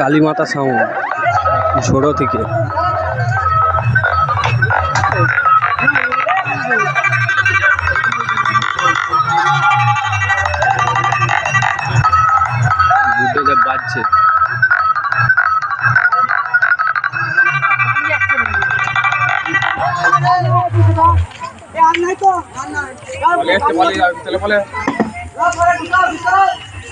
Kalimata sound ঝোড়ো থেকে। বুদ্ধদেব বাজছে।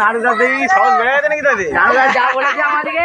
নাড়ুদা দেখি সহজ বেড়ে গেছে নাকি দাদি নাড়ুদা যা বলেছে আমাদেরকে